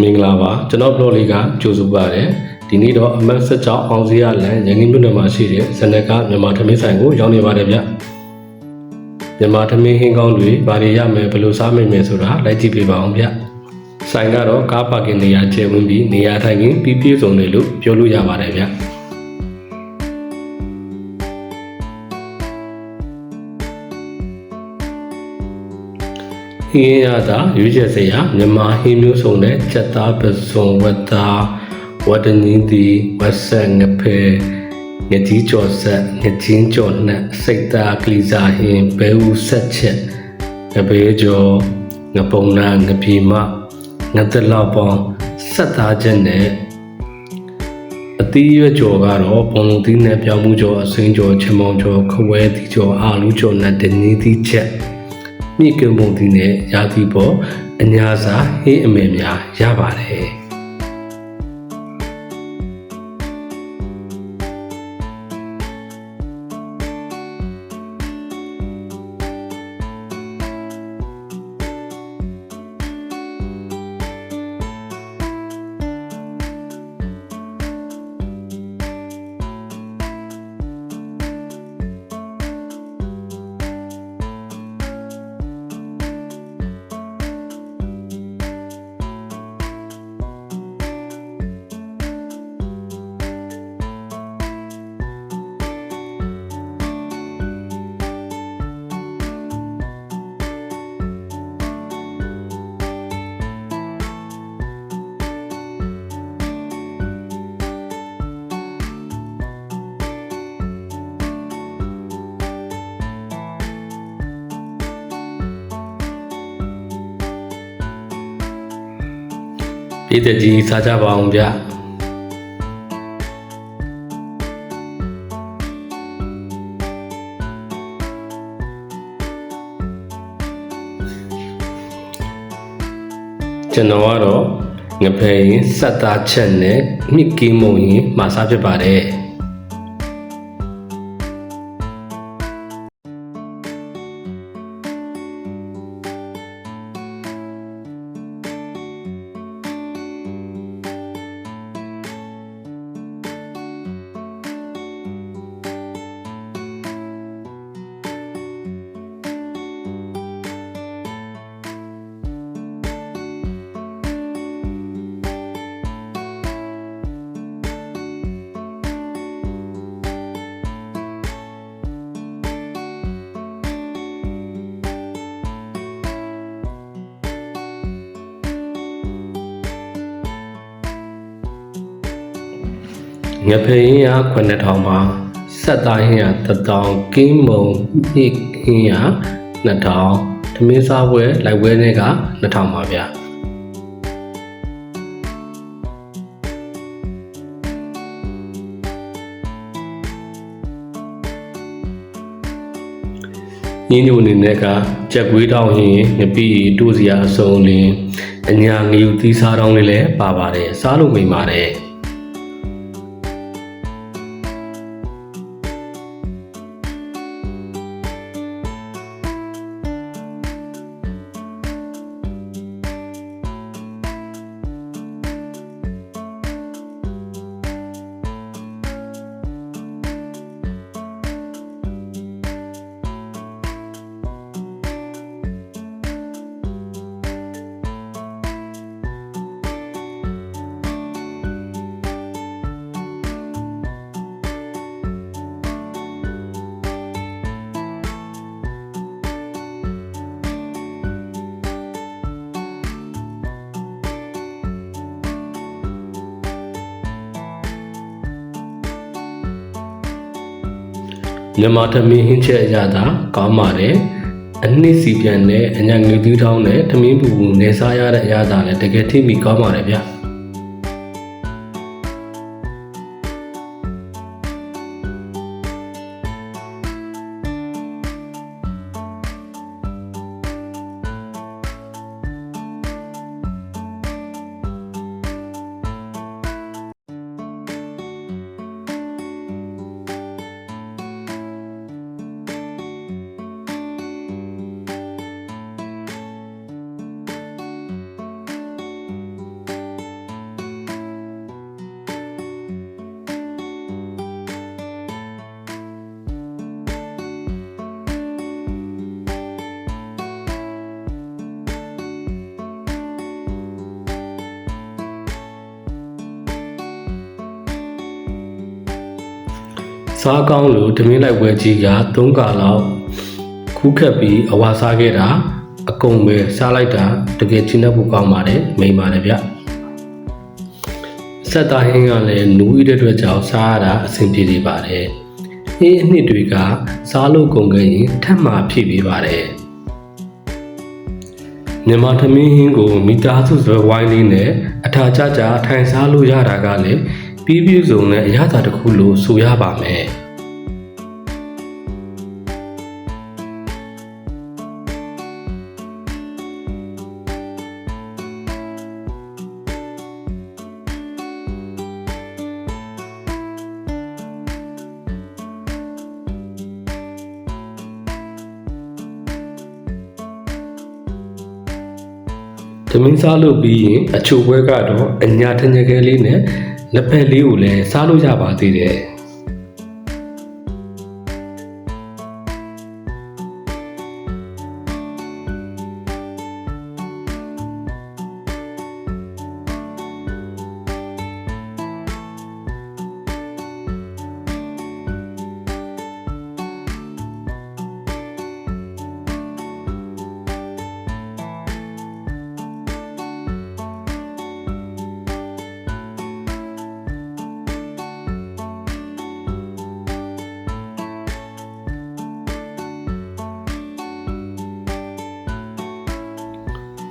မင်္ဂလာပါကျွန်တော် blog လေးကကြိုဆိုပါရစေဒီနေ့တော့အမတ်ဆက်ကြောင်းအောင်စရလန်ရန်ကုန်မြို့နယ်မှာရှိတဲ့ဇနကမြန်မာထမင်းဆိုင်ကိုရောက်နေပါတယ်ဗျမြန်မာထမင်းဟင်းကောင်းတွေဘာတွေရမယ်ဘယ်လိုစားမိမယ်ဆိုတာလိုက်ကြည့်ပေးပါအောင်ဗျဆိုင်ကတော့ကားပါကင်နေရာကျယ်ဝန်းပြီးနေရာထိုင်ခင်းပြီးပြည့်စုံတယ်လို့ပြောလို့ရပါတယ်ဗျ ဟင်းရတာရွေးချက်စရာမြန်မာဟင်းမျိုးစုံနဲ့ချက်သားပစုံဝတ်သားဝတ္တနည်းတီဝတ်ဆက်ငဖဲငကြီးကြော်ဆက်ငချင်းကြော်နဲ့စိတ်သားကလီစာဟင်းဘဲဦးဆက်ချက်ငဘေးကြော်ငပုံနာငပြေမငတလောက်ပေါင်းဆက်သားချက်နဲ့အသီးရွက်ကြော်ကတော့ပုံလုံးသီးနဲ့ပြောင်းမှုကြော်အစိမ်းကြော်ချမောင်ကြော်ခဝဲသီးကြော်အာလူကြော်နဲ့တနည်းသီးချက် မိကမုံသီးနဲ့ရာသီပေါ်အညာစာဟင်းအမေများရပါတယ် ပြည်သက်ကြီးစားကြပါအောင်ဗျကျွန်တော်ကတော့ငဖယ်ရင်စက်သားချက်နဲ့မြစ်ကင်းမုံရင်မာစားဖြစ်ပါတယ် ငဖယ်ရင်က9000ပါဆက်သားဟင်းက1000ကင်းမုံမြစ်ဟင်းက2000ဓမင်းစားပွဲလိုက်ပွဲတွေက2000ပါဗျာရင်းညိုအနေနဲ့ကကြက်ကွေးတောင်းရင်ငပိတိုးစရာအစုံလင်းအညာငယူသီးစားတောင်းလေးလည်းပါပါတယ်စားလို့မိန်ပါတယ် မြန်မာသမင်းဟင်းချက်အရသာကောင်းပါတယ်အနှစ်စီပြန်နဲ့အညာငွေသီးထောင်းနဲ့သမင်းပူပူနေစားရတဲ့အရသာလည်းတကယ်ထိမိကောင်းပါတယ်ဗျာ စားကောင်းလို့ဓမင်းလိုက်ဝဲကြီးက၃ကာလောက်ခုခက်ပြီးအဝါစားခဲ့တာအကုန်ပဲစားလိုက်တာတကယ်ချင်းတဲ့ဖို့ကောင်းပါတယ်မိန်ပါတယ်ဗျဆက်သားဟင်းကလည်းနူးဤတဲ့အတွက်ကြောင့်စားရတာအဆင်ပြေနေပါတယ်။အေးအနှစ်တွေကစားလို့ကုန်ခဲ့ရင်ထပ်မှဖြစ်ပြီးပါတယ်။မြန်မာသမင်းဟင်းကိုမိသားစုစွဲဝိုင်းလေးနဲ့အထာကြကြထိုင်စားလို့ရတာကလည်း ပြီးပြည့်စုံတဲ့အရသာတစ်ခုလို့ဆိုရပါမယ်။သမင်းစားလို့ပြီးရင်အချိုပွဲကတော့အညာထညကဲလေးနဲ့ လက်ဖက်လေးကိုလည်းစားလို့ရပါသေးတယ်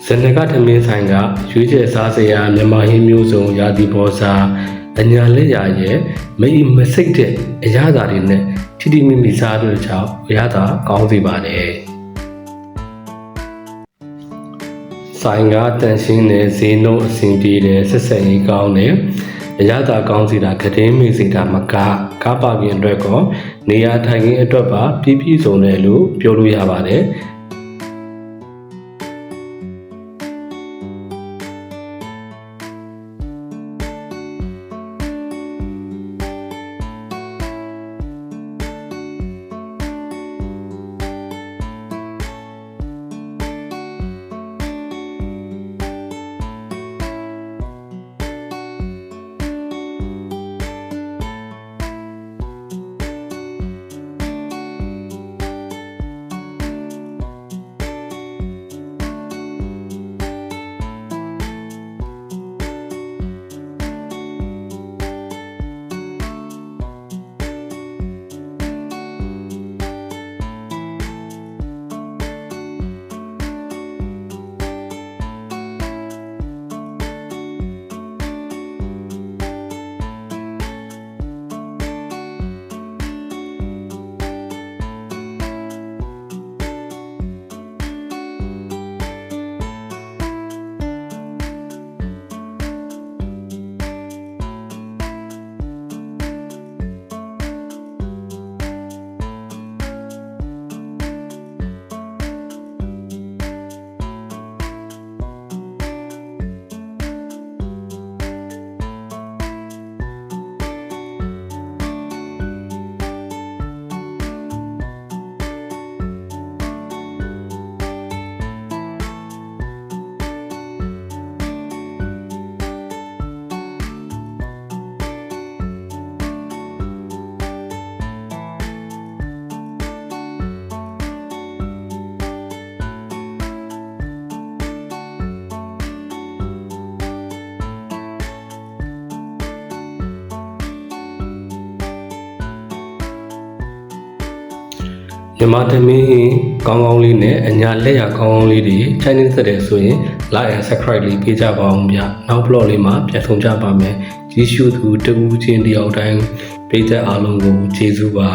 ဇနကထမင်းဆိုင်ကရွေးချယ်စားစရာမြန်မာဟင်းမျိုးစုံရာသီပေါ်စားအညာလက်ရရဲ့မိမစိတ်တဲ့အရသာတွေနဲ့ထိတိမိမိစားလို့ကြောင့်အရသာကောင်းစေပါတယ်ဆိုင်ကတန်ရှင်းတဲ့ဈေးနှုန်းအဆင်ပြေတဲ့ဆက်ဆက်ရေးကောင်းတဲ့အရသာကောင်းစီတာကတင်းမိစီတာမကကားပါကင်အတွက်ကောနေရာထိုင်ခင်းအတွက်ပါပြည့်ပြည့်စုံတယ်လို့ပြောလို့ရပါတယ် မြန်မာသမင်းဟင်းကောင်းကောင်းလေးနဲ့အညာလက်ရကောင်းကောင်းလေးတွေ Chinese သက်တယ်ဆိုရင် like and subscribe လေးပေးကြပါအောင်ဗျနောက် blog လေးမှာပြန်ဆောင်ကြပါမယ်ကြီးရှုသူတကူချင်းတယောက်တိုင်းပြည်သက်အားလုံးကိုကျေးဇူးပါ